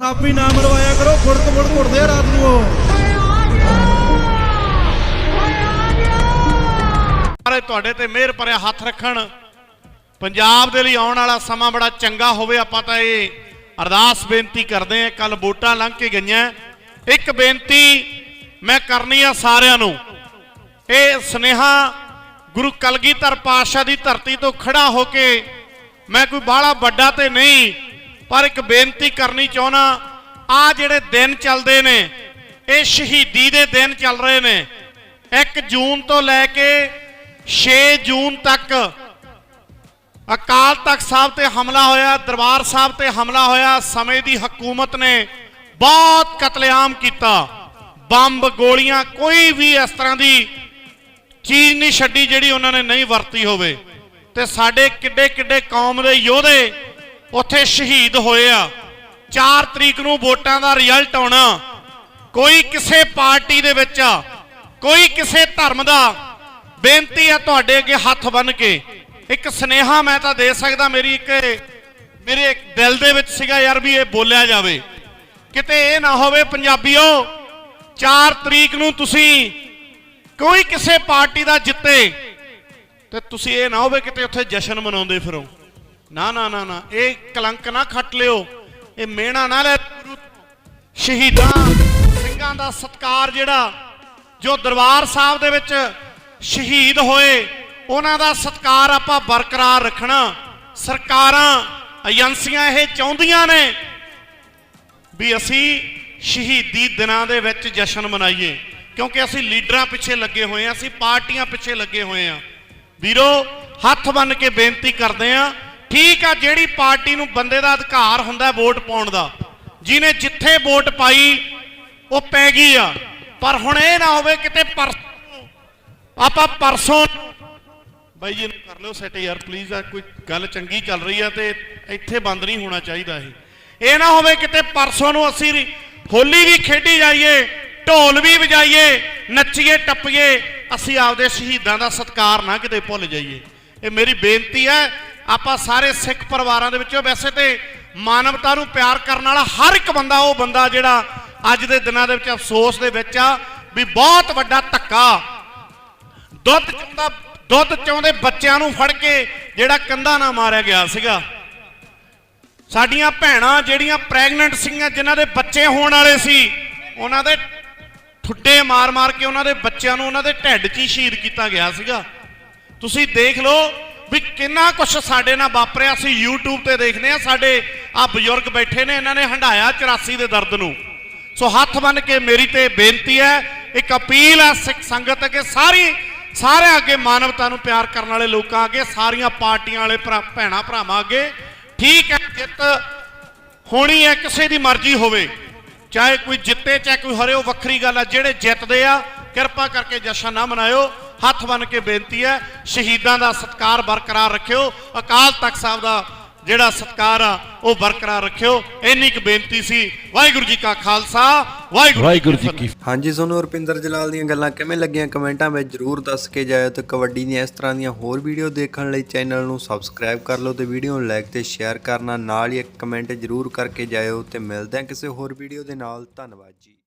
ਸਾਪੀ ਨਾ ਮਰਵਾਇਆ ਕਰੋ ਫੁੜਕ ਫੁੜਕ ਉੱਠਦੇ ਆ ਰਾਤ ਨੂੰ ਸਾਰੇ ਤੁਹਾਡੇ ਤੇ ਮਿਹਰ ਭਰਿਆ ਹੱਥ ਰੱਖਣ। ਪੰਜਾਬ ਦੇ ਲਈ ਆਉਣ ਵਾਲਾ ਸਮਾਂ ਬੜਾ ਚੰਗਾ ਹੋਵੇ, ਆਪਾਂ ਤਾਂ ਇਹ ਅਰਦਾਸ ਬੇਨਤੀ ਕਰਦੇ ਹਾਂ ਕੱਲ ਵੋਟਾਂ ਲੰਘ ਕੇ ਗਈਆਂ। ਇੱਕ ਬੇਨਤੀ ਮੈਂ ਕਰਨੀ ਆ ਸਾਰਿਆਂ ਨੂੰ। ਇਹ ਸਨੇਹਾ ਗੁਰੂ ਕਲਗੀਧਰ ਪਾਤਸ਼ਾਹ ਦੀ ਧਰਤੀ ਤੋਂ ਖੜਾ ਹੋ ਕੇ ਮੈਂ ਕੋਈ ਬਾਹਲਾ ਵੱਡਾ ਤੇ ਨਹੀਂ ਪਰ ਇੱਕ ਬੇਨਤੀ ਕਰਨੀ ਚਾਹਣਾ ਆ ਜਿਹੜੇ ਦਿਨ ਚੱਲਦੇ ਨੇ, ਇਹ ਸ਼ਹੀਦੀ ਦੇ ਦਿਨ ਚੱਲ ਰਹੇ ਨੇ। 1 ਜੂਨ ਤੋਂ ਲੈ ਕੇ 6 ਜੂਨ ਤੱਕ ਅਕਾਲ ਤਖਤ ਸਾਹਿਬ ਤੇ ਹਮਲਾ ਹੋਇਆ, ਦਰਬਾਰ ਸਾਹਿਬ ਤੇ ਹਮਲਾ ਹੋਇਆ, ਸਮੇਂ ਦੀ ਹਕੂਮਤ ਨੇ ਬਹੁਤ ਕਤਲੇਆਮ ਕੀਤਾ। ਬੰਬ, ਗੋਲੀਆਂ, ਕੋਈ ਵੀ ਇਸ ਤਰ੍ਹਾਂ ਦੀ ਚੀਜ਼ ਨਹੀਂ ਛੱਡੀ ਜਿਹੜੀ ਉਹਨਾਂ ਨੇ ਨਹੀਂ ਵਰਤੀ ਹੋਵੇ। ਤੇ ਸਾਡੇ ਕਿੱਡੇ ਕਿੱਡੇ ਕੌਮ ਦੇ ਯੋਧੇ ਉੱਥੇ ਸ਼ਹੀਦ ਹੋਏ ਆ 4 ਤਰੀਕ ਨੂੰ ਵੋਟਾਂ ਦਾ ਰਿਜ਼ਲਟ ਆਉਣਾ। ਕੋਈ ਕਿਸੇ ਪਾਰਟੀ ਦੇ ਵਿੱਚ ਆ ਕੋਈ ਕਿਸੇ ਧਰਮ ਦਾ ਬੇਨਤੀ ਆ ਤੁਹਾਡੇ ਅੱਗੇ ਹੱਥ ਬੰਨ ਕੇ। ਇੱਕ ਸਨੇਹਾ ਮੈਂ ਤਾਂ ਦੇ ਸਕਦਾ, ਮੇਰੀ ਇੱਕ, ਮੇਰੇ ਇੱਕ ਦਿਲ ਦੇ ਵਿੱਚ ਸੀਗਾ ਯਾਰ ਵੀ ਇਹ ਬੋਲਿਆ ਜਾਵੇ। ਕਿਤੇ ਇਹ ਨਾ ਹੋਵੇ, ਪੰਜਾਬੀਓ 4 ਤਰੀਕ ਨੂੰ ਤੁਸੀਂ ਕੋਈ ਕਿਸੇ ਪਾਰਟੀ ਦਾ ਜਿੱਤੇ। ਤੇ ਤੁਸੀਂ ਇਹ ਨਾ ਹੋਵੇ ਕਿਤੇ ਉੱਥੇ ਜਸ਼ਨ ਮਨਾਉਂਦੇ ਫਿਰੋ। ਨਾ ਨਾ ਨਾ ਨਾ, ਇਹ ਕਲੰਕ ਨਾ ਖੱਟ ਲਿਓ। ਇਹ ਮਿਹਣਾ ਨਾ ਲੈ ਸ਼ਹੀਦਾਂ, ਸਿੰਘਾਂ ਦਾ ਸਤਕਾਰ ਜਿਹੜਾ, ਜੋ ਦਰਬਾਰ ਸਾਹਿਬ ਦੇ ਵਿੱਚ ਸ਼ਹੀਦ ਹੋਏ, ਉਹਨਾਂ ਦਾ ਸਤਕਾਰ ਆਪਾਂ ਬਰਕਰਾਰ ਰੱਖਣਾ। ਸਰਕਾਰਾਂ, ਏਜੰਸੀਆਂ ਇਹ ਚਾਹੁੰਦੀਆਂ ਨੇ ਵੀ ਅਸੀਂ ਸ਼ਹੀਦੀ ਦਿਨਾਂ ਦੇ ਵਿੱਚ ਜਸ਼ਨ ਮਨਾਈਏ, ਕਿਉਂਕਿ ਅਸੀਂ ਲੀਡਰਾਂ ਪਿੱਛੇ ਲੱਗੇ ਹੋਏ ਆ ਅਸੀਂ ਪਾਰਟੀਆਂ ਪਿੱਛੇ ਲੱਗੇ ਹੋਏ ਆ ਵੀਰੋ, ਹੱਥ ਬੰਨ ਕੇ ਬੇਨਤੀ ਕਰਦੇ ਆ ਠੀਕ ਆ, ਜਿਹੜੀ ਪਾਰਟੀ ਨੂੰ ਬੰਦੇ ਦਾ ਅਧਿਕਾਰ ਹੁੰਦਾ ਵੋਟ ਪਾਉਣ ਦਾ, ਜਿਹਨੇ ਜਿੱਥੇ ਵੋਟ ਪਾਈ, ਉਹ ਪੈ ਗਈ ਆ। ਪਰ ਹੁਣ ਇਹ ਨਾ ਹੋਵੇ ਕਿਤੇ ਪਰ, ਆਪਾਂ ਪਰਸੋਂ ਬਾਈ ਜੀ ਨੂੰ ਕਰ ਲਿਓ ਸੈਟ ਯਾਰ ਪਲੀਜ਼ ਆ, ਕੋਈ ਗੱਲ ਚੰਗੀ ਚੱਲ ਰਹੀ ਆ ਤੇ ਇੱਥੇ ਬੰਦ ਨਹੀਂ ਹੋਣਾ ਚਾਹੀਦਾ ਇਹ। ਇਹ ਨਾ ਹੋਵੇ ਕਿਤੇ ਪਰਸੋਂ ਨੂੰ ਅਸੀਂ ਹੋਲੀ ਵੀ ਖੇਡੀ ਜਾਈਏ, ਢੋਲ ਵੀ ਵਜਾਈਏ, ਨੱਚੀਏ, ਟੱਪੀਏ, ਅਸੀਂ ਆਪਦੇ ਸ਼ਹੀਦਾਂ ਦਾ ਸਤਿਕਾਰ ਨਾ ਕਿਤੇ ਭੁੱਲ ਜਾਈਏ। ਇਹ ਮੇਰੀ ਬੇਨਤੀ ਹੈ ਆਪਾਂ ਸਾਰੇ ਸਿੱਖ ਪਰਿਵਾਰਾਂ ਦੇ ਵਿੱਚੋਂ ਵੈਸੇ ਤੇ ਮਾਨਵਤਾ ਨੂੰ ਪਿਆਰ ਕਰਨ ਵਾਲਾ ਹਰ ਇੱਕ ਬੰਦਾ, ਉਹ ਬੰਦਾ ਜਿਹੜਾ ਅੱਜ ਦੇ ਦਿਨਾਂ ਦੇ ਵਿੱਚ ਅਫਸੋਸ ਦੇ ਵਿੱਚ ਆ ਵੀ ਬਹੁਤ ਵੱਡਾ ਧੱਕਾ। ਦੁੱਧ ਚੋਂਦਾ ਦੁੱਧ ਚੋਂਦੇ ਬੱਚਿਆਂ ਨੂੰ ਫੜ ਕੇ ਜਿਹੜਾ ਕੰਧਾ ਨਾਲ ਮਾਰਿਆ ਗਿਆ ਸੀਗਾ। ਸਾਡੀਆਂ ਭੈਣਾਂ ਜਿਹੜੀਆਂ ਪ੍ਰੈਗਨੈਂਟ ਸੀਗੀਆਂ, ਜਿਨ੍ਹਾਂ ਦੇ ਬੱਚੇ ਹੋਣ ਵਾਲੇ ਸੀ, ਉਹਨਾਂ ਦੇ ਠੁੱਡੇ ਮਾਰ-ਮਾਰ ਕੇ ਉਹਨਾਂ ਦੇ ਬੱਚਿਆਂ ਨੂੰ ਉਹਨਾਂ ਦੇ ਢਿੱਡ 'ਚ ਹੀ ਸ਼ਹੀਦ ਕੀਤਾ ਗਿਆ ਸੀਗਾ। ਤੁਸੀਂ ਦੇਖ ਲਓ ਵੀ ਕਿੰਨਾ ਕੁਝ ਸਾਡੇ ਨਾਲ ਵਾਪਰਿਆ ਸੀ YouTube ਤੇ ਦੇਖਦੇ ਆ ਸਾਡੇ ਆ ਬਜ਼ੁਰਗ ਬੈਠੇ ਨੇ, ਇਹਨਾਂ ਨੇ ਹੰਡਾਇਆ 84 ਦੇ ਦਰਦ ਨੂੰ। ਸੋ ਹੱਥ ਬੰਨ ਕੇ ਮੇਰੀ ਤੇ ਬੇਨਤੀ ਹੈ, ਇੱਕ ਅਪੀਲ ਹੈ ਸਿੱਖ ਸੰਗਤ ਅੱਗੇ, ਸਾਰੀ ਸਾਰਿਆਂ ਅੱਗੇ ਮਾਨਵਤਾ ਨੂੰ ਪਿਆਰ ਕਰਨ ਵਾਲੇ ਲੋਕਾਂ ਅੱਗੇ, ਸਾਰੀਆਂ ਪਾਰਟੀਆਂ ਵਾਲੇ ਭਰਾ, ਭੈਣਾ ਭਰਾਵਾਂ ਅੱਗੇ। ਠੀਕ ਹੈ, ਜਿੱਤ ਹੋਣੀ ਹੈ, ਕਿਸੇ ਦੀ ਮਰਜ਼ੀ ਹੋਵੇ। ਚਾਹੇ ਕੋਈ ਜਿੱਤੇ, ਚਾਹੇ ਕੋਈ ਹਰੇ, ਉਹ ਵੱਖਰੀ ਗੱਲ ਆ ਜਿਹੜੇ ਜਿੱਤਦੇ ਆ, ਕਿਰਪਾ ਕਰਕੇ ਜਸ਼ਨ ਨਾ ਮਨਾਇਓ। ਹੱਥ ਬੰਨ ਕੇ ਬੇਨਤੀ ਹੈ ਸ਼ਹੀਦਾਂ ਦਾ ਸਤਕਾਰ ਬਰਕਰਾਰ ਰੱਖਿਓ। ਅਕਾਲ ਤਖਤ ਸਾਹਿਬ ਦਾ ਜਿਹੜਾ ਸਤਕਾਰ ਆ ਉਹ ਬਰਕਰਾਰ ਰੱਖਿਓ। ਇੰਨੀ ਕੁ ਬੇਨਤੀ ਸੀ ਵਾਹਿਗੁਰੂ ਜੀ ਕਾ ਖਾਲਸਾ ਵਾਹਿਗੁਰੂ ਵਾਹਿਗੁਰੂ ਜੀ ਕੀ ਹਾਂਜੀ ਤੁਹਾਨੂੰ ਰੁਪਿੰਦਰ ਜਲਾਲ ਦੀਆਂ ਗੱਲਾਂ ਕਿਵੇਂ ਲੱਗੀਆਂ ਕਮੈਂਟਾਂ ਵਿੱਚ ਜਰੂਰ ਦੱਸ ਕੇ ਜਾਇਓ ਤੇ ਕਬੱਡੀ ਦੀਆਂ ਇਸ ਤਰ੍ਹਾਂ ਦੀਆਂ ਹੋਰ ਵੀਡੀਓ ਦੇਖਣ ਲਈ ਚੈਨਲ ਨੂੰ ਸਬਸਕ੍ਰਾਈਬ ਕਰ ਲਓ ਤੇ ਵੀਡੀਓ ਨੂੰ ਲਾਈਕ ਤੇ ਸ਼ੇਅਰ ਕਰਨਾ ਨਾਲ ਹੀ ਇੱਕ ਕਮੈਂਟ ਜਰੂਰ ਕਰਕੇ ਜਾਇਓ ਤੇ ਮਿਲਦੇ ਹਾਂ ਕਿਸੇ ਹੋਰ ਵੀਡੀਓ ਦੇ ਨਾਲ। ਧੰਨਵਾਦ ਜੀ।